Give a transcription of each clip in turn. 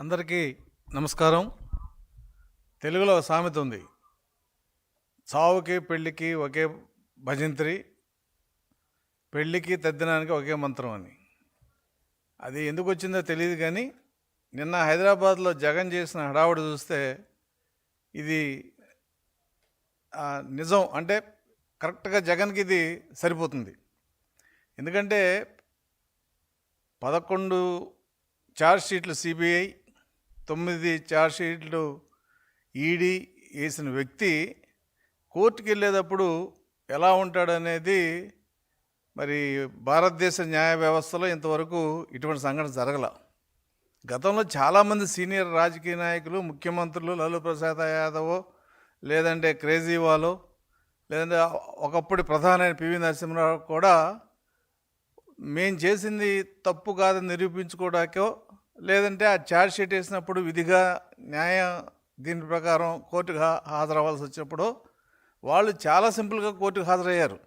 అందరికీ నమస్కారం. తెలుగులో సామెత ఉంది. చావుకి పెళ్ళికి ఒకే భజంత్రి పెళ్ళికి తద్దినానికి ఒకే మంత్రం అని. అది ఎందుకు వచ్చిందో తెలియదు కానీ నిన్న హైదరాబాద్లో జగన్ చేసిన హడావుడి చూస్తే ఇది నిజం. అంటే కరెక్ట్గా జగన్కి ఇది సరిపోతుంది. ఎందుకంటే పదకొండు ఛార్జ్ షీట్లు సిబిఐ తొమ్మిది ఛార్జ్షీట్లు ఈడీ వేసిన వ్యక్తి కోర్టుకి వెళ్ళేటప్పుడు ఎలా ఉంటాడనేది మరి భారతదేశ న్యాయ వ్యవస్థలో ఇంతవరకు ఇటువంటి సంఘటన జరగల. గతంలో చాలామంది సీనియర్ రాజకీయ నాయకులు ముఖ్యమంత్రులు లాలూ ప్రసాద్ యాదవ్ లేదంటే క్రేజీవాలో లేదంటే ఒకప్పుడు ప్రధాని పివి నరసింహరావు కూడా మేము చేసింది తప్పు కాదని నిరూపించుకోవడానికో లేదంటే ఆ ఛార్జ్ షీట్ వేసినప్పుడు విధిగా న్యాయ దీని ప్రకారం కోర్టుకు హాజరవ్వాల్సి వచ్చినప్పుడు వాళ్ళు చాలా సింపుల్గా కోర్టుకు హాజరయ్యారు.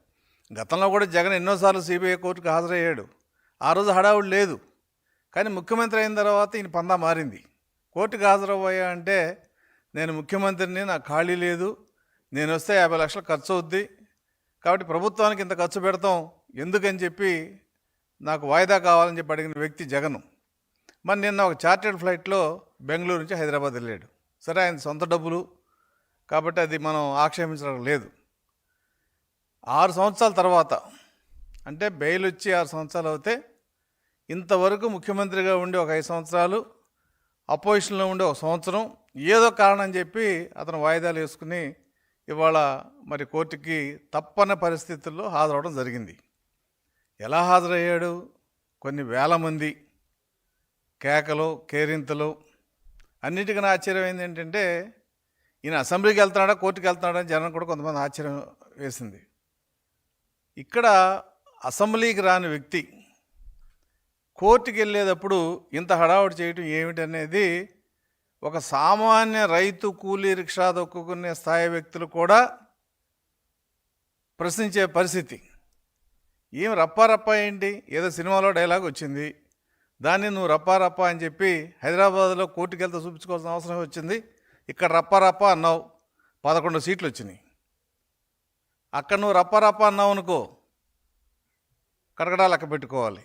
గతంలో కూడా జగన్ ఎన్నోసార్లు సిబిఐ కోర్టుకు హాజరయ్యాడు. ఆ రోజు హడావుడు లేదు. కానీ ముఖ్యమంత్రి అయిన తర్వాత ఈయన పందా మారింది. కోర్టుకు హాజరవ్వయా అంటే నేను ముఖ్యమంత్రిని నాకు ఖాళీ లేదు. నేను వస్తే యాభై లక్షలు ఖర్చు అవుద్ది. కాబట్టి ప్రభుత్వానికి ఇంత ఖర్చు పెడతాం. ఎందుకని చెప్పి నాకు వాయిదా కావాలని చెప్పి అడిగిన వ్యక్తి జగన్. మరి నిన్న ఒక చార్టెడ్ ఫ్లైట్లో బెంగళూరు నుంచి హైదరాబాద్ వెళ్ళాడు. సరే ఆయన సొంత డబ్బులు కాబట్టి అది మనం ఆక్షేపించడం లేదు. ఆరు సంవత్సరాల తర్వాత అంటే బెయిల్ వచ్చి ఆరు సంవత్సరాలు అవుతే ఇంతవరకు ముఖ్యమంత్రిగా ఉండి ఒక ఐదు సంవత్సరాలు అపోజిషన్లో ఉండి ఒక సంవత్సరం ఏదో కారణం చెప్పి అతను వాయిదాలు వేసుకుని ఇవాళ మరి కోర్టుకి తప్పని పరిస్థితుల్లో హాజరవడం జరిగింది. ఎలా హాజరయ్యాడు? కొన్ని వేల మంది కేకలు కేరింతలు అన్నిటికన్నా ఆశ్చర్యం ఏంది ఏంటంటే ఈయన అసెంబ్లీకి వెళ్తున్నాడా కోర్టుకి వెళ్తున్నాడా అని జనం కూడా కొంతమంది ఆశ్చర్యం వేసింది. ఇక్కడ అసెంబ్లీకి రాని వ్యక్తి కోర్టుకి వెళ్ళేటప్పుడు ఇంత హడావుడి చేయటం ఏమిటనేది ఒక సామాన్య రైతు కూలీ రిక్షా దొక్కుకునే స్థాయి వ్యక్తులు కూడా ప్రశ్నించే పరిస్థితి. ఏం రప్పారప్ప ఏంటి? ఏదో సినిమాలో డైలాగ్ వచ్చింది దాన్ని నువ్వు రప్పా రప్పా అని చెప్పి హైదరాబాద్లో కోర్టుకి వెళ్తే చూపించుకోవాల్సిన అవసరం వచ్చింది. ఇక్కడ రప్పా రప్పా అన్నావు. పదకొండు సీట్లు వచ్చినాయి. అక్కడ నువ్వు రప్పా రప్పా అన్నావు అనుకో కడగడా లెక్క పెట్టుకోవాలి.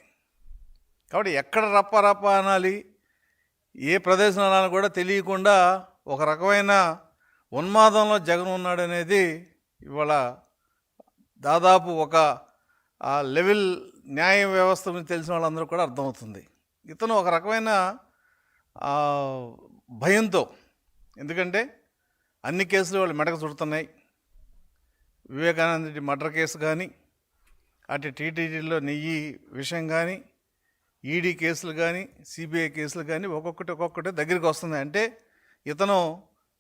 కాబట్టి ఎక్కడ రప్పా రప్పా అనాలి ఏ ప్రదేశం అనాలి కూడా తెలియకుండా ఒక రకమైన ఉన్మాదంలో జగన్ ఉన్నాడనేది ఇవాళ దాదాపు ఒక లెవెల్ న్యాయ వ్యవస్థ గురించి తెలిసిన వాళ్ళందరూ కూడా అర్థమవుతుంది. ఇతను ఒక రకమైన భయంతో. ఎందుకంటే అన్ని కేసులు వాళ్ళు మెడక చుడుతున్నాయి. వివేకానంద రెడ్డి మర్డర్ కేసు కానీ అటు టీటీడీలో నెయ్యి విషయం కానీ ఈడీ కేసులు కానీ సిబిఐ కేసులు కానీ ఒక్కొక్కటి ఒక్కొక్కటి దగ్గరికి వస్తుంది అంటే ఇతను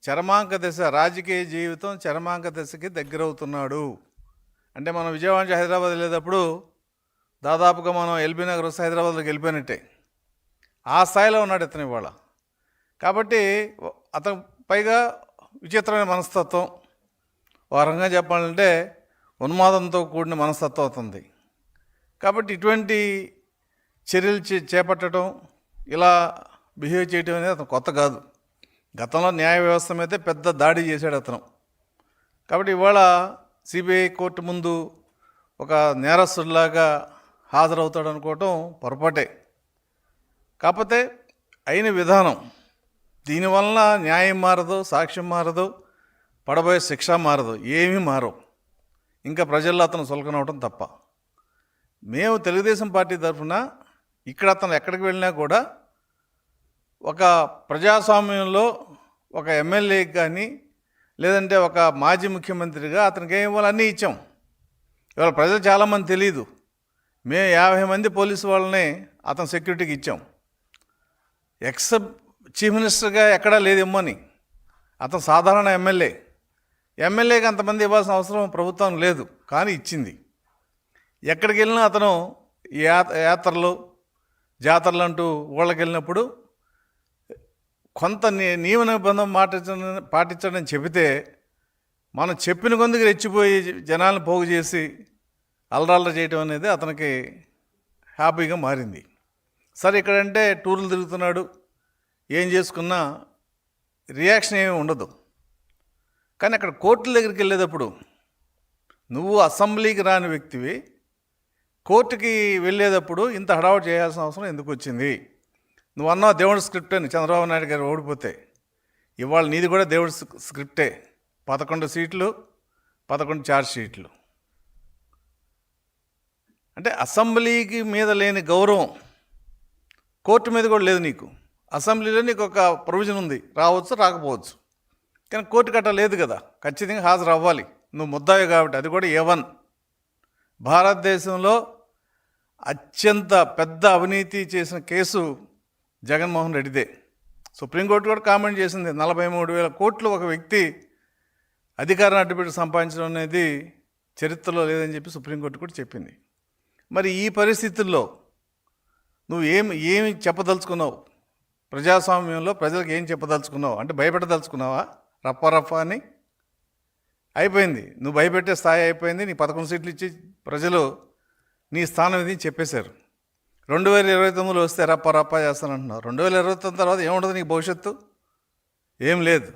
చరమాంక దశ రాజకీయ జీవితం చరమాంక దశకి దగ్గరవుతున్నాడు. అంటే మనం విజయవాడ నుంచి హైదరాబాద్ వెళ్ళేటప్పుడు దాదాపుగా మనం ఎల్బీ నగర్ వస్తే హైదరాబాద్లోకి వెళ్ళిపోయినట్టే. ఆ స్థాయిలో ఉన్నాడు ఇతను ఇవాళ. కాబట్టి అతను పైగా విచిత్రమైన మనస్తత్వం. ఒక రకంగా చెప్పాలంటే ఉన్మాదంతో కూడిన మనస్తత్వం అవుతుంది కాబట్టి ఇటువంటి చర్యలు చే చేపట్టడం ఇలా బిహేవ్ చేయడం అనేది అతను కొత్త కాదు. గతంలో న్యాయ వ్యవస్థ మీదే పెద్ద దాడి చేశాడు అతను. కాబట్టి ఇవాళ సిబిఐ కోర్టు ముందు ఒక నేరస్తుడిలాగా హాజరవుతాడు అనుకోవటం పొరపాటే. కాకపోతే అయిన విధానం దీనివల్ల న్యాయం మారదు సాక్ష్యం మారదు పడబోయే శిక్ష మారదు ఏమీ మారవు. ఇంకా ప్రజల్లో అతను సులకనవటం తప్ప. మేము తెలుగుదేశం పార్టీ తరఫున ఇక్కడ అతను ఎక్కడికి వెళ్ళినా కూడా ఒక ప్రజాస్వామ్యంలో ఒక ఎమ్మెల్యేకి కానీ లేదంటే ఒక మాజీ ముఖ్యమంత్రిగా అతనికి ఏం ఇవ్వాలి అన్నీ ఇచ్చాం. ఇవాళ ప్రజలు చాలామంది తెలియదు మేము యాభై మంది పోలీసు వాళ్ళని అతను సెక్యూరిటీకి ఇచ్చాం. ఎక్స్ చీఫ్ మినిస్టర్గా ఎక్కడా లేదు ఇమ్మని అతను సాధారణ ఎమ్మెల్యే. ఎమ్మెల్యేకి అంతమంది ఇవ్వాల్సిన అవసరం ప్రభుత్వం లేదు కానీ ఇచ్చింది. ఎక్కడికి వెళ్ళినా అతను యాత్రలు జాతరలు అంటూ ఊళ్ళకి వెళ్ళినప్పుడు కొంత నియమ నిబంధన పాటించడం పాటించడం చెబితే మనం చెప్పిన కొందుకు రెచ్చిపోయి జనాలను పోగు చేసి అలరాళ్ళ చేయటం అనేది అతనికి హ్యాపీగా మారింది. సరే ఇక్కడంటే టూర్లు తిరుగుతున్నాడు ఏం చేసుకున్నా రియాక్షన్ ఏమి ఉండదు. కానీ అక్కడ కోర్టుల దగ్గరికి వెళ్ళేటప్పుడు నువ్వు అసెంబ్లీకి రాని వ్యక్తివి కోర్టుకి వెళ్ళేటప్పుడు ఇంత హడావుడు చేయాల్సిన అవసరం ఎందుకు వచ్చింది? నువ్వు అన్నావు దేవుడి స్క్రిప్ట్ అని చంద్రబాబు నాయుడు గారు ఓడిపోతే. ఇవాళ నీది కూడా దేవుడి స్క్రిప్టే. పదకొండు సీట్లు పదకొండు ఛార్జ్ షీట్లు. అంటే అసెంబ్లీకి మీద లేని గౌరవం కోర్టు మీద కూడా లేదు నీకు. అసెంబ్లీలో నీకు ఒక ప్రొవిజన్ ఉంది. రావచ్చు రాకపోవచ్చు. కానీ కోర్టు కట్ట లేదు కదా. ఖచ్చితంగా హాజరు అవ్వాలి. నువ్వు ముద్దాయి కాబట్టి అది కూడా ఏ వన్. భారతదేశంలో అత్యంత పెద్ద అవినీతి చేసిన కేసు జగన్మోహన్ రెడ్డిదే. సుప్రీంకోర్టు కూడా కామెంట్ చేసింది. నలభై మూడు వేల కోట్లు ఒక వ్యక్తి అధికారం అడ్డుపెట్టి సంపాదించడం అనేది చరిత్రలో లేదని చెప్పి సుప్రీంకోర్టు కూడా చెప్పింది. మరి ఈ పరిస్థితుల్లో నువ్వు ఏమి ఏమి చెప్పదలుచుకున్నావు? ప్రజాస్వామ్యంలో ప్రజలకు ఏం చెప్పదలుచుకున్నావు? అంటే భయపెట్టదలుచుకున్నావా? రప్ప రప్ప అని? అయిపోయింది. నువ్వు భయపెట్టే స్థాయి అయిపోయింది. నీ పదకొండు సీట్లు ఇచ్చి ప్రజలు నీ స్థానం ఇది చెప్పేశారు. రెండు వేల ఇరవై తొమ్మిదిలో వస్తే రప్ప రప్ప చేస్తానంటున్నావు రెండు వేల ఇరవై తొమ్మిది తర్వాత ఏముండదు నీకు భవిష్యత్తు? ఏం లేదు.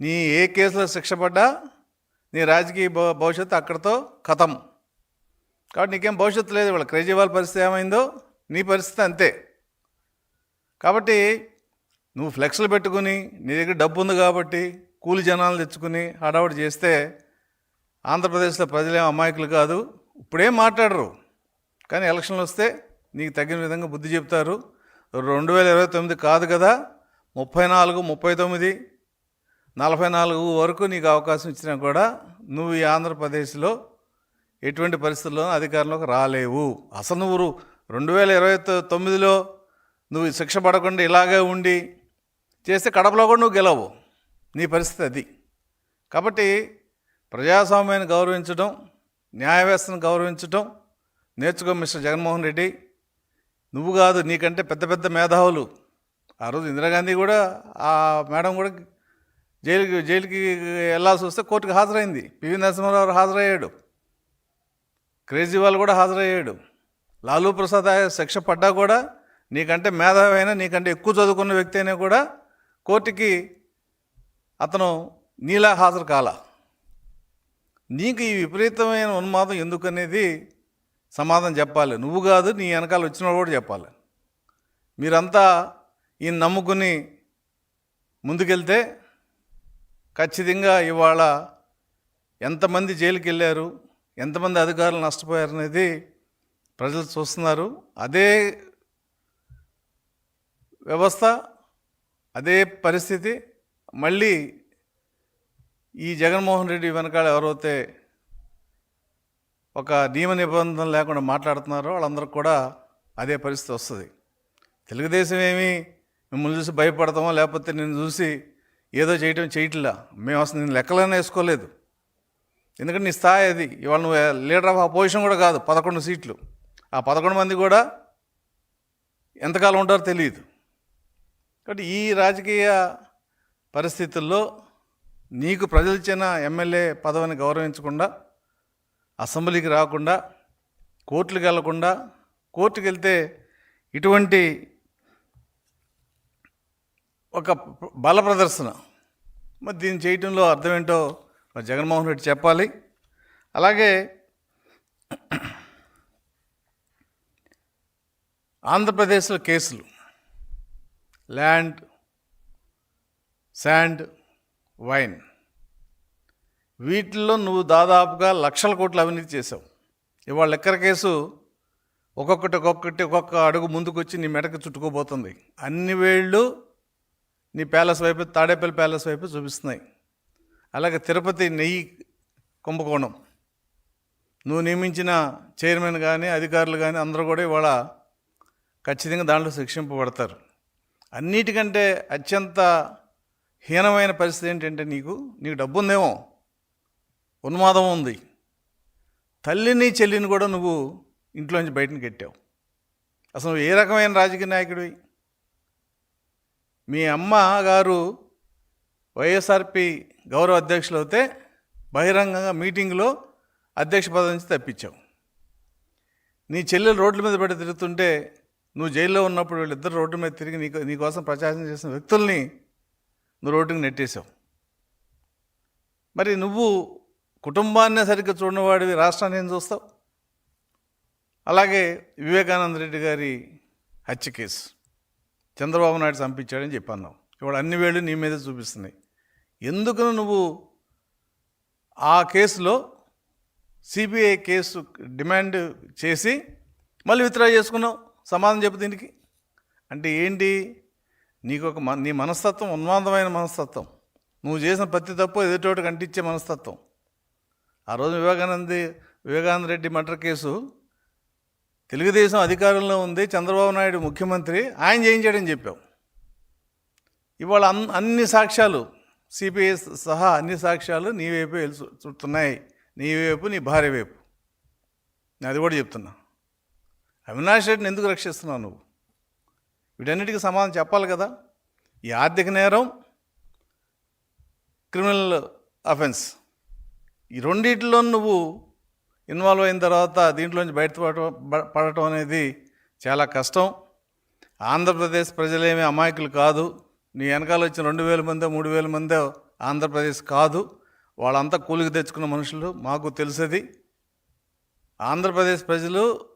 నీ ఏ కేసులో శిక్ష పడ్డా నీ రాజకీయ భవిష్యత్తు అక్కడితో కథం. కాబట్టి నీకేం భవిష్యత్తు లేదు. వాళ్ళ కేజ్రీవాల్ పరిస్థితి ఏమైందో నీ పరిస్థితి అంతే. కాబట్టి నువ్వు ఫ్లెక్స్లు పెట్టుకుని నీ దగ్గర డబ్బు ఉంది కాబట్టి కూలి జనాలు తెచ్చుకుని హడావుడి చేస్తే ఆంధ్రప్రదేశ్లో ప్రజలేం అమాయకులు కాదు. ఇప్పుడేం మాట్లాడరు. కానీ ఎలక్షన్లు వస్తే నీకు తగిన విధంగా బుద్ధి చెప్తారు. రెండు వేల ఇరవై తొమ్మిది కాదు కదా. ముప్పై నాలుగు ముప్పై తొమ్మిది నలభై నాలుగు వరకు నీకు అవకాశం ఇచ్చినా కూడా నువ్వు ఈ ఆంధ్రప్రదేశ్లో ఎటువంటి పరిస్థితుల్లో అధికారంలోకి రాలేవు. అసలు నువ్వు రెండు వేల ఇరవై తొమ్మిదిలో నువ్వు శిక్ష పడకుండా ఇలాగే ఉండి చేస్తే కడపలో కూడా నువ్వు గెలవు. నీ పరిస్థితి అది. కాబట్టి ప్రజాస్వామ్యాన్ని గౌరవించడం న్యాయ వ్యవస్థను గౌరవించడం నేర్చుకో మిస్టర్ జగన్మోహన్ రెడ్డి. నువ్వు కాదు నీకంటే పెద్ద పెద్ద మేధావులు. ఆ రోజు ఇందిరాగాంధీ కూడా ఆ మేడం కూడా జైలుకి జైలుకి వెళ్ళాల్సి వస్తే కోర్టుకు హాజరైంది. పివి నరసింహారావు హాజరయ్యాడు. కేజ్రీవాల్ కూడా హాజరయ్యాడు. లాలూ ప్రసాద్ శిక్ష పడ్డా కూడా నీకంటే మేధావైనా నీకంటే ఎక్కువ చదువుకున్న వ్యక్తి అయినా కూడా కోర్టుకి అతను నీలా హాజరు కాల. నీకు ఈ విపరీతమైన ఉన్మాదం ఎందుకనేది సమాధానం చెప్పాలి. నువ్వు కాదు నీ వెనకాల వచ్చిన కూడా చెప్పాలి. మీరంతా ఈయన నమ్ముకుని ముందుకెళ్తే ఖచ్చితంగా ఇవాళ ఎంతమంది జైలుకి వెళ్ళారు ఎంతమంది అధికారులు నష్టపోయారు అనేది ప్రజలు చూస్తున్నారు. అదే వ్యవస్థ అదే పరిస్థితి. మళ్ళీ ఈ జగన్మోహన్ రెడ్డి వెనకాల ఎవరైతే ఒక నియమ నిబంధనలు లేకుండా మాట్లాడుతున్నారో వాళ్ళందరికీ కూడా అదే పరిస్థితి వస్తుంది. తెలుగుదేశం ఏమి మిమ్మల్ని చూసి భయపడతామో లేకపోతే నేను చూసి ఏదో చేయటం చేయట్లా. మేము అసలు నేను లెక్కలైనా వేసుకోలేదు. ఎందుకంటే నీ స్థాయి అది. ఇవాళ నువ్వు లీడర్ ఆఫ్ అపోజిషన్ కూడా కాదు పదకొండు సీట్లు. ఆ పదకొండు మంది కూడా ఎంతకాలం ఉంటారో తెలియదు. కాబట్టి ఈ రాజకీయ పరిస్థితుల్లో నీకు ప్రజలిచ్చిన ఎమ్మెల్యే పదవిని గౌరవించకుండా అసెంబ్లీకి రాకుండా కోర్టులకు వెళ్ళకుండా కోర్టుకు వెళ్తే ఇటువంటి ఒక బల ప్రదర్శన. మరి దీన్ని చేయటంలో అర్థం ఏంటో మరి జగన్మోహన్ రెడ్డి చెప్పాలి. అలాగే ఆంధ్రప్రదేశ్లో కేసులు. Land sand wine. వీటిల్లో నువ్వు దాదాపుగా లక్షల కోట్ల అవినీతి చేసావు ఇవాళ లెక్కర కేసు ఒక్కొక్కటి ఒక్కొక్కటి ఒక్కొక్క అడుగు ముందుకొచ్చి నీ మెడకు చుట్టుకోబోతుంది. అన్ని వేళ్ళు నీ ప్యాలెస్ వైపు తాడేపల్లి ప్యాలెస్ వైపు చూపిస్తున్నాయి. అలాగే తిరుపతి నెయ్యి కుంభకోణం. నువ్వు నియమించిన చైర్మన్ కానీ అధికారులు కానీ అందరూ కూడా ఇవాళ ఖచ్చితంగా దాంట్లో శిక్షింపబడతారు. అన్నిటికంటే అత్యంత హీనమైన పరిస్థితి ఏంటంటే నీకు నీకు డబ్బు ఉందేమో ఉన్మాదం ఉంది. తల్లిని చెల్లిని కూడా నువ్వు ఇంట్లోంచి బయటని కట్టావు. అసలు నువ్వు ఏ రకమైన రాజకీయ నాయకుడివి? మీ అమ్మ గారు వైఎస్ఆర్పి గౌరవ అధ్యక్షులు అయితే బహిరంగంగా మీటింగ్లో అధ్యక్ష పదవి నుంచి తప్పించావు. నీ చెల్లెలు రోడ్ల మీద పడి తిరుగుతుంటే నువ్వు జైల్లో ఉన్నప్పుడు వీళ్ళిద్దరు రోడ్డు మీద తిరిగి నీకు నీకోసం ప్రచారం చేసిన వ్యక్తుల్ని నువ్వు రోడ్డుకి నెట్టేశావు. మరి నువ్వు కుటుంబాన్నే సరిగ్గా చూడనివాడివి రాష్ట్రాన్ని ఏం చూస్తావు? అలాగే వివేకానంద రెడ్డి గారి హత్య కేసు చంద్రబాబు నాయుడు చంపించాడని చెప్పాను ఇప్పుడు అన్ని వేళ్ళు నీ మీదే చూపిస్తున్నాయి ఎందుకు నువ్వు ఆ కేసులో సిబిఐ కేసు డిమాండ్ చేసి మళ్ళీ విత్డ్రా చేసుకున్నావు? సమాధానం చెప్పు దీనికి. అంటే ఏంటి? నీకు ఒక మ- నీ మనస్తత్వం ఉన్మాదమైన మనస్తత్వం. నువ్వు చేసిన ప్రతి తప్పు ఎదుటోటి కంటించే మనస్తత్వం. ఆ రోజు వివేకానంద వివేకానంద రెడ్డి మర్డర్ కేసు తెలుగుదేశం అధికారంలో ఉంది. చంద్రబాబు నాయుడు ముఖ్యమంత్రి ఆయన చేయించాడని చెప్పావు ఇవాళ అన్ అన్ని సాక్ష్యాలు సిపిఐ సహా అన్ని సాక్ష్యాలు నీ వైపు వెలుసు చుడుతున్నాయి నీ వైపు నీ భార్య వైపు. నేను అది కూడా చెప్తున్నా. అవినాష్ రెడ్డిని ఎందుకు రక్షిస్తున్నావు నువ్వు? వీటన్నిటికీ సమాధానం చెప్పాలి కదా. ఈ ఆర్థిక నేరం క్రిమినల్ అఫెన్స్ ఈ రెండిట్లో నువ్వు ఇన్వాల్వ్ అయిన తర్వాత దీంట్లోంచి బయట పడటం పడటం అనేది చాలా కష్టం. ఆంధ్రప్రదేశ్ ప్రజలేమీ అమాయకులు కాదు. నీ వెనకాల వచ్చిన రెండు వేల మందో మూడు వేల మందో ఆంధ్రప్రదేశ్ కాదు. వాళ్ళంతా కూలికి తెచ్చుకున్న మనుషులు మాకు తెలిసేది. ఆంధ్రప్రదేశ్ ప్రజలు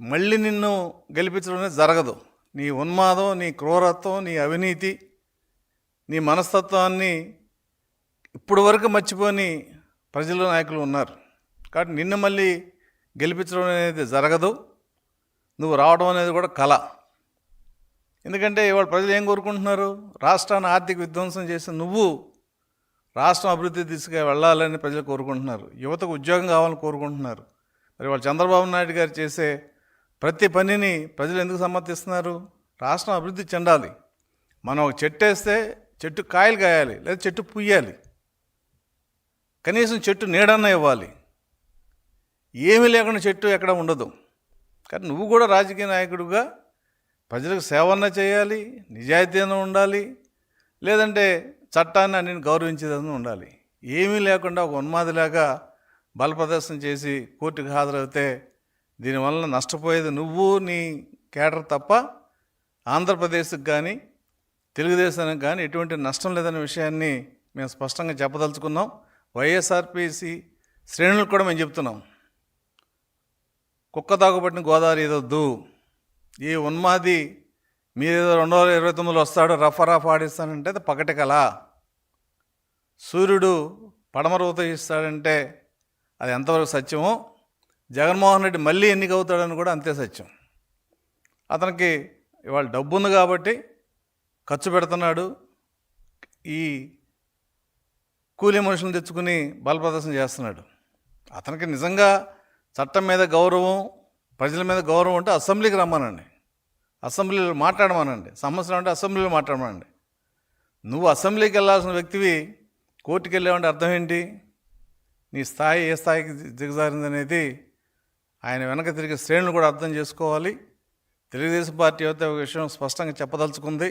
మళ్ళీ నిన్ను గెలిపించడం అనేది జరగదు. నీ ఉన్మాదం నీ క్రూరత్వం నీ అవినీతి నీ మనస్తత్వాన్ని ఇప్పుడు వరకు మర్చిపోని ప్రజలు నాయకులు ఉన్నారు. కాబట్టి నిన్ను మళ్ళీ గెలిపించడం అనేది జరగదు. నువ్వు రావడం అనేది కూడా కళ ఎందుకంటే ఇవాళ ప్రజలు ఏం కోరుకుంటున్నారు? రాష్ట్రాన్ని ఆర్థిక విధ్వంసం చేసి నువ్వు రాష్ట్రం అభివృద్ధి దిశగా వెళ్ళాలని ప్రజలు కోరుకుంటున్నారు. యువతకు ఉద్యోగం కావాలని కోరుకుంటున్నారు. మరి వాళ్ళు చంద్రబాబు నాయుడు గారు చేసే ప్రతి పనిని ప్రజలు ఎందుకు సమర్థిస్తున్నారు? రాష్ట్రం అభివృద్ధి చెందాలి. మనం ఒక చెట్టు వేస్తే చెట్టు కాయలు కాయాలి లేదా చెట్టు పుయ్యాలి కనీసం చెట్టు నీడన్న ఇవ్వాలి. ఏమీ లేకుండా చెట్టు ఎక్కడ ఉండదు. కానీ నువ్వు కూడా రాజకీయ నాయకుడుగా ప్రజలకు సేవన్న చేయాలి నిజాయితీన ఉండాలి లేదంటే చట్టాన్ని అన్నిని గౌరవించేదని ఉండాలి. ఏమీ లేకుండా ఒక ఉన్మాదిలాగా బల ప్రదర్శన చేసి కోర్టుకు హాజరవుతే దీనివల్ల నష్టపోయేది నువ్వు నీ కేటర్ తప్ప ఆంధ్రప్రదేశ్కి కానీ తెలుగుదేశానికి కానీ ఎటువంటి నష్టం లేదనే విషయాన్ని మేము స్పష్టంగా చెప్పదలుచుకున్నాం. వైఎస్ఆర్పిసి శ్రేణులకు కూడా మేము చెప్తున్నాం. కుక్క తాగుపట్టిన గోదావరి ఏదొద్దు ఈ ఉన్మాది మీరేదో రెండు వేల ఇరవై తొమ్మిదిలో వస్తాడు రఫా రఫా ఆడిస్తానంటే అది పగటి కళ. సూర్యుడు పడమర ఉదయిస్తాడంటే అది ఎంతవరకు సత్యమో జగన్మోహన్ రెడ్డి మళ్ళీ ఎన్నికవుతాడని కూడా అంతే సత్యం. అతనికి ఇవాళ డబ్బు ఉంది కాబట్టి ఖర్చు పెడుతున్నాడు. ఈ కూలీ మనుషులను తెచ్చుకుని బలప్రదర్శన చేస్తున్నాడు. అతనికి నిజంగా చట్టం మీద గౌరవం ప్రజల మీద గౌరవం ఉంటే అసెంబ్లీకి రమ్మనండి. అసెంబ్లీలో మాట్లాడమనండి. సమస్యలు అంటే అసెంబ్లీలో మాట్లాడమనండి. నువ్వు అసెంబ్లీకి వెళ్ళాల్సిన వ్యక్తివి కోర్టుకి వెళ్ళావంటే అర్థం ఏంటి? నీ స్థాయి ఏ స్థాయికి దిగజారింది అనేది ఆయన వెనక తిరిగి శ్రేణులు కూడా అర్థం చేసుకోవాలి. తెలుగుదేశం పార్టీ అయితే ఒక విషయం స్పష్టంగా చెప్పదలుచుకుంది.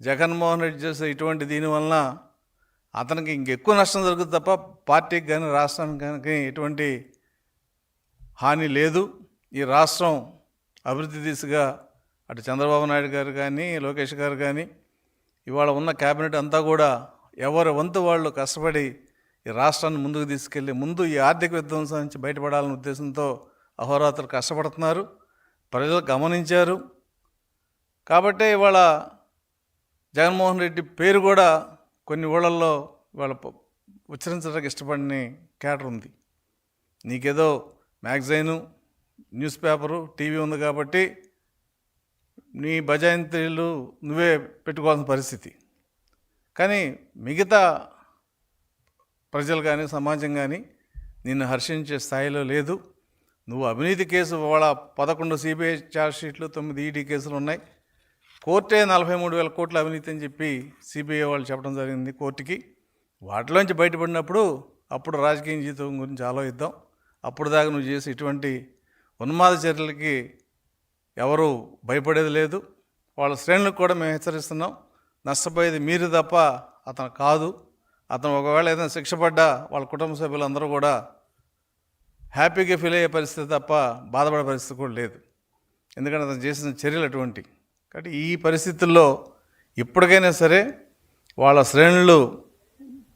జగన్మోహన్ రెడ్డి చేసే ఇటువంటి దీనివలన అతనికి ఇంకెక్కువ నష్టం జరుగుతుంది తప్ప పార్టీకి కానీ రాష్ట్రానికి కానీ ఎటువంటి హాని లేదు. ఈ రాష్ట్రం అభివృద్ధి దిశగా అటు చంద్రబాబు నాయుడు గారు కానీ లోకేష్ గారు కానీ ఇవాళ ఉన్న క్యాబినెట్ అంతా కూడా ఎవరి వంతు వాళ్ళు కష్టపడి ఈ రాష్ట్రాన్ని ముందుకు తీసుకెళ్ళి ముందు ఈ ఆర్థిక విధ్వంసం నుంచి బయటపడాలనే ఉద్దేశంతో అహోరాత్రులు కష్టపడుతున్నారు ప్రజలు గమనించారు. కాబట్టే ఇవాళ జగన్మోహన్ రెడ్డి పేరు కూడా కొన్ని ఊళ్ళల్లో వాళ్ళ ఉచ్చరించడానికి ఇష్టపడిన క్యాటర్ ఉంది. నీకేదో మ్యాగజైను న్యూస్ పేపరు టీవీ ఉంది కాబట్టి నీ బజాయింతీలు నువ్వే పెట్టుకోవాల్సిన పరిస్థితి. కానీ మిగతా ప్రజలు కానీ సమాజం కానీ నిన్ను హర్షించే స్థాయిలో లేదు. నువ్వు అవినీతి కేసు వాళ్ళ పదకొండు సిబిఐ ఛార్జ్షీట్లు తొమ్మిది ఈడీ కేసులు ఉన్నాయి. కోర్టే నలభై మూడు వేల కోట్ల అవినీతి అని చెప్పి సిబిఐ వాళ్ళు చెప్పడం జరిగింది కోర్టుకి. వాటిలోంచి బయటపడినప్పుడు అప్పుడు రాజకీయ జీవితం గురించి ఆలోచిద్దాం. అప్పుడు దాకా నువ్వు చేసి ఇటువంటి ఉన్మాద చర్యలకి ఎవరు భయపడేది లేదు. వాళ్ళ శ్రేణులకు కూడా మేము హెచ్చరిస్తున్నాం. నష్టపోయేది మీరు తప్ప అతను కాదు. అతను ఒకవేళ ఏదైనా శిక్ష పడ్డా వాళ్ళ కుటుంబ సభ్యులందరూ కూడా హ్యాపీగా ఫీల్ అయ్యే పరిస్థితి తప్ప బాధపడే పరిస్థితి కూడా లేదు. ఎందుకంటే అతను చేసిన చర్యలు అటువంటి. కాబట్టి ఈ పరిస్థితుల్లో ఇప్పటికైనా సరే వాళ్ళ శ్రేణులు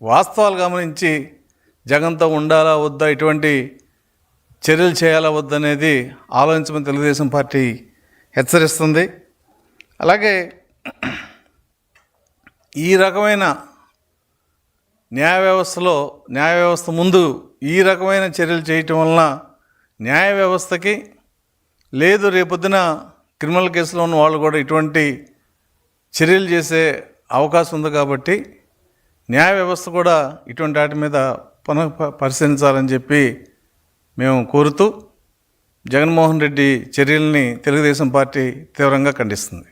వాస్తవాలు గమనించి జగన్తో ఉండాలా వద్దా ఇటువంటి చర్యలు చేయాలా వద్దనేది ఆలోచించమని తెలుగుదేశం పార్టీ హెచ్చరిస్తుంది. అలాగే ఈ రకమైన న్యాయ వ్యవస్థలో న్యాయ వ్యవస్థ ముందు ఈ రకమైన చర్యలు చేయటం వలన న్యాయ వ్యవస్థకి లేదు రేపొద్దున క్రిమినల్ కేసులో ఉన్న వాళ్ళు కూడా ఇటువంటి చర్యలు చేసే అవకాశం ఉంది కాబట్టి న్యాయ వ్యవస్థ కూడా ఇటువంటి వాటి మీద పునః పరిశీలించాలని చెప్పి మేము కోరుతూ జగన్మోహన్ రెడ్డి చర్యల్ని తెలుగుదేశం పార్టీ తీవ్రంగా ఖండిస్తుంది.